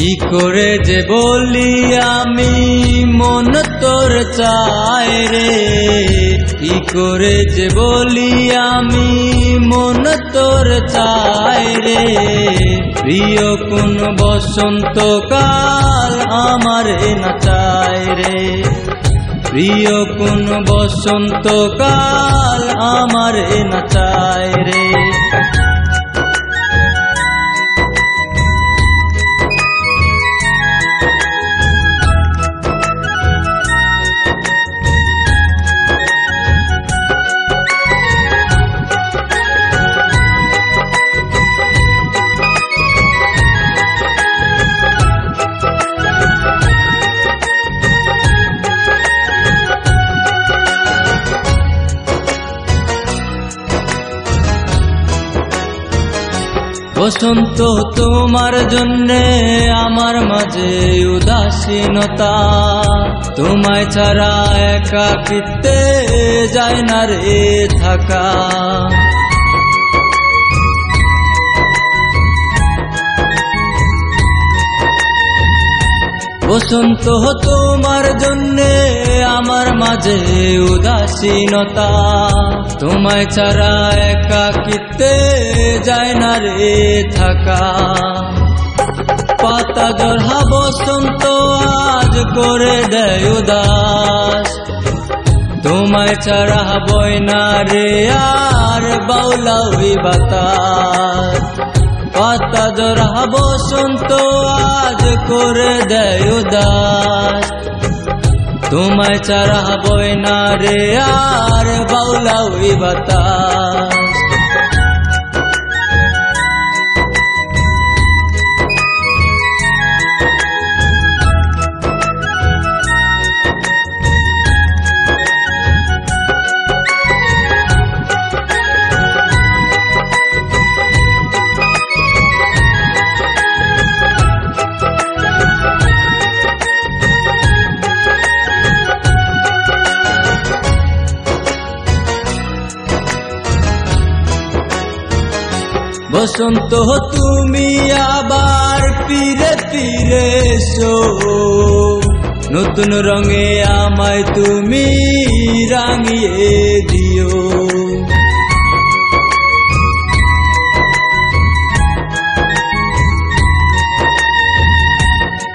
কি করে যে বলি আমি? মন তোর চায় রে। কি করে যে বলি আমি? মন তোর চায় রে। প্রিয় কোন বসন্ত কাল আমার না চায় রে। প্রিয় কোন বসন্ত কাল আমার না চায় রে। বসন্ত তোমার জন্যে আমার মাঝে উদাসীনতা। তোমায় ছাড়া একাকিত্বে যায় না রে থাকা। বসন্ত তোমার জন্যে আমার মাঝে উদাসীনতা। তোমায় ছাড়া একাকিতে যায় না রে থাকা। পাতা জড়হা বসন্ত আজ করে দেয় উদাস। তোমায় ছাড়া বই না রে আর বাউলাউই বাতাস। পাতা জোড়া বসন্ত করে দেয় উদাস তোমায় চারা বই না রে আর বাউলাউই বাতাস। বসন্ত, তুমি আবার ফিরে ফিরে এসো। নতুন রঙে আমায় তুমি রাঙিয়ে দিও।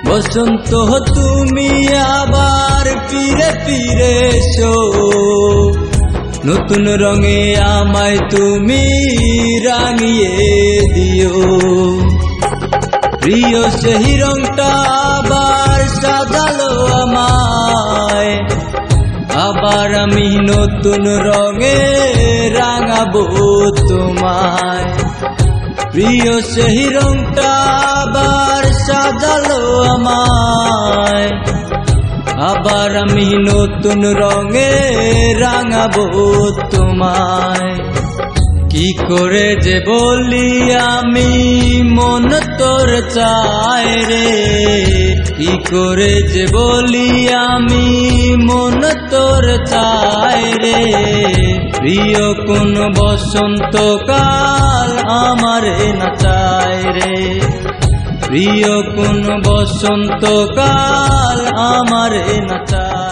বসন্ত, তুমি আবার ফিরে ফিরে এসো। নতুন রঙে আমায় তুমি রাঙিয়ে দিও। প্রিয় সেই রংটা আবার সাজালো আমায়। আবার আমি নতুন রঙে রাঙাবো তোমায়। প্রিয় সেই রংটা আবার সাজালো আমায়। আবার আমি নতুন রঙে রাঙাবো তোমায়। কি করে যে বলি আমি, মন তোর চায় রে। কি করে যে বলি আমি, মন তোর চায় রে। প্রিয় কোন বসন্ত কাল আমার না চায় রে। প্রিয় কোন বসন্ত কাল আমার arena está.